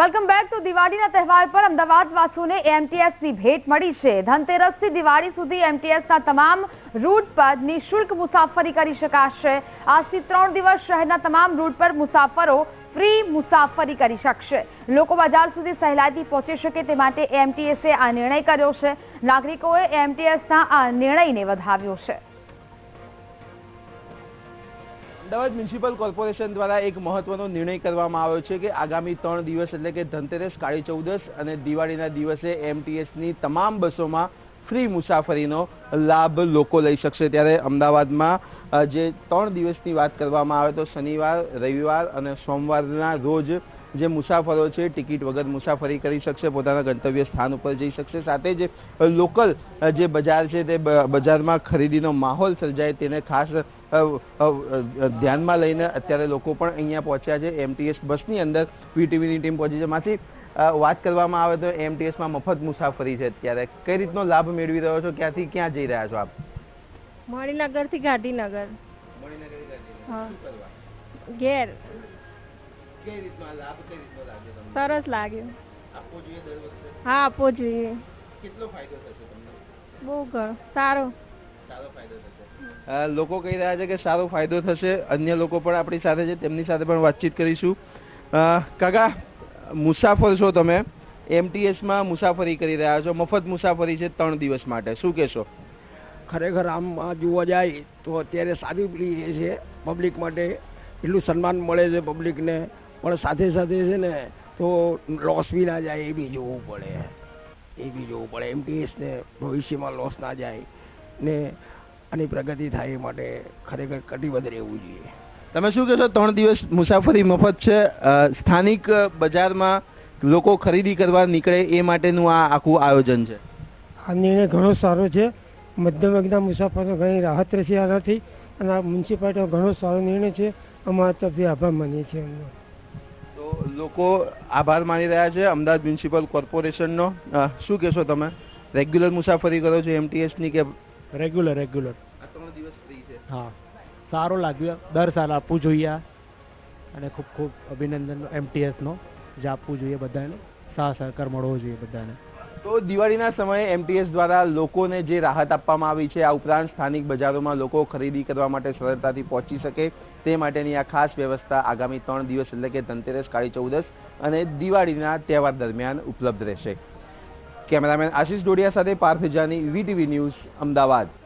Welcome back તો દિવાળીના તહેવાર પર અમદાવાદ વાસીઓને એમટીએસની ભેટ મળી છે. ધનતેરસથી દિવાળી સુધી એમટીએસના તમામ રૂટ પર નિઃશુલ્ક મુસાફરી કરી શકાશે. આજથી ત્રણ દિવસ શહેરના તમામ રૂટ પર મુસાફરો ફ્રી મુસાફરી કરી શકશે. લોકો બજાર સુધી સહેલાઈથી પહોંચી શકે તે માટે એમટીએસે આ નિર્ણય કર્યો છે. નાગરિકોએ એમટીએસના આ નિર્ણયને વધાવ્યો છે. અમદાવાદ મ્યુનિસિપલ કોર્પોરેશન દ્વારા એક મહત્વનો નિર્ણય કરવામાં આવ્યો છે કે આગામી ત્રણ દિવસ એટલે કે ધનતેરસ, કાળી ચૌદસ અને દિવાળીના દિવસે એમટીએસની તમામ બસોમાં ફ્રી મુસાફરીનો લાભ લોકો લઈ શકશે. ત્યારે અમદાવાદમાં જે ત્રણ દિવસની વાત કરવામાં આવે તો શનિવાર, રવિવાર અને સોમવારના રોજ જે મુસાફરો છે ટિકિટ વગર મુસાફરી કરી શકશે પોતાના ગંતવ્ય સ્થાન ઉપર જઈ શકશે. સાથે જ લોકલ જે બજાર છે તે બજારમાં ખરીદીનો માહોલ સર્જાય તેને ખાસ ધ્યાનમાં લઈને અત્યારે લોકો પણ અહીંયા પહોંચ્યા છે. એમટીએસ બસની અંદર વીટીવીની ટીમ પહોંચી છે. માંથી વાત કરવામાં આવે તો એમટીએસમાં મફત મુસાફરી છે અત્યારે. કઈ રીતનો લાભ મેળવી રહ્યો છો? ક્યાંથી ક્યાં જઈ રહ્યા છો આપ? મણિનગરથી ગાંધીનગર. ઘેર. કઈ રીતનો લાભ કઈ રીતનો લાગે તમને? સરસ લાગ્યો આપવો જોઈએ દર વખતે? હા આપવો જોઈએ. કેટલો ફાયદો થશે તમને? બહુ ઘણો. સારો. સારો ફાયદો થશે. લોકો કહી રહ્યા છે કે સારો ફાયદો થશે. અન્ય લોકો પણ આપણી સાથે છે તેમની સાથે પણ વાતચીત કરીશું. કાકા મુસાફર છો તમે. એમટીએસમાં મુસાફરી કરી રહ્યા છો. મફત મુસાફરી છે ત્રણ દિવસ માટે. શું કહેશો? ખરેખર આમ જોવા જાય તો અત્યારે સારી છે. પબ્લિક માટે એટલું સન્માન મળે છે પબ્લિકને. પણ સાથે સાથે છે ને તો લોસ બી ના જાય એ બી જોવું પડે. એ બી જોવું પડે. એમટીએસને ભવિષ્યમાં લોસ ના જાય ને આની પ્રગતિ થાય એ માટે ખરેખર કટિબદ્ધ રહેવું જોઈએ. તમે શું કહેશો? ત્રણ દિવસ મુસાફરી મફત છે. સ્થાનિક બજારમાં લોકો ખરીદી કરવા નીકળે એ માટેનું આ આખું આયોજન છે. આ નિર્ણય ઘણો સારો છે. મધ્યમ વર્ગના મુસાફરો ઘણી રાહત રહેશે આનાથી. અને આ મ્યુનિસિપાલિટીનો ઘણો સારો નિર્ણય છે. અમારા તરફથી આભાર માનીએ છીએ એમનો. લોકો આભાર માની રહ્યા છે અમદાવાદ મ્યુનિસિપલ કોર્પોરેશનનો. શું કહેશો તમે? રેગ્યુલર મુસાફરી કરો છો એમટીએસની કે રેગ્યુલર રેગ્યુલર આ ત્રણ દિવસ ફ્રી છે? હા. સારું લાગ્યું. દર સાલ આપવું જોઈએ. અને ખૂબ ખૂબ અભિનંદન એમટીએસનો જે આપવું જોઈએ બધાને. સાથ સહકાર મળવો જોઈએ બધાને. તો દિવાળીના સમયે એમટીએસ દ્વારા લોકોને જે રાહત આપવામાં આવી છે, આ ઉપરાંત સ્થાનિક બજારોમાં લોકો ખરીદી કરવા માટે સરળતાથી પહોંચી શકે તે માટેની આ ખાસ વ્યવસ્થા આગામી ત્રણ દિવસ એટલે કે ધનતેરસ, કાળી ચૌદસ અને દિવાળીના તહેવાર દરમિયાન ઉપલબ્ધ રહેશે. કેમેરામેન આશિષ ડોડિયા સાથે પાર્થ જાની, વીટીવી ન્યૂઝ, અમદાવાદ.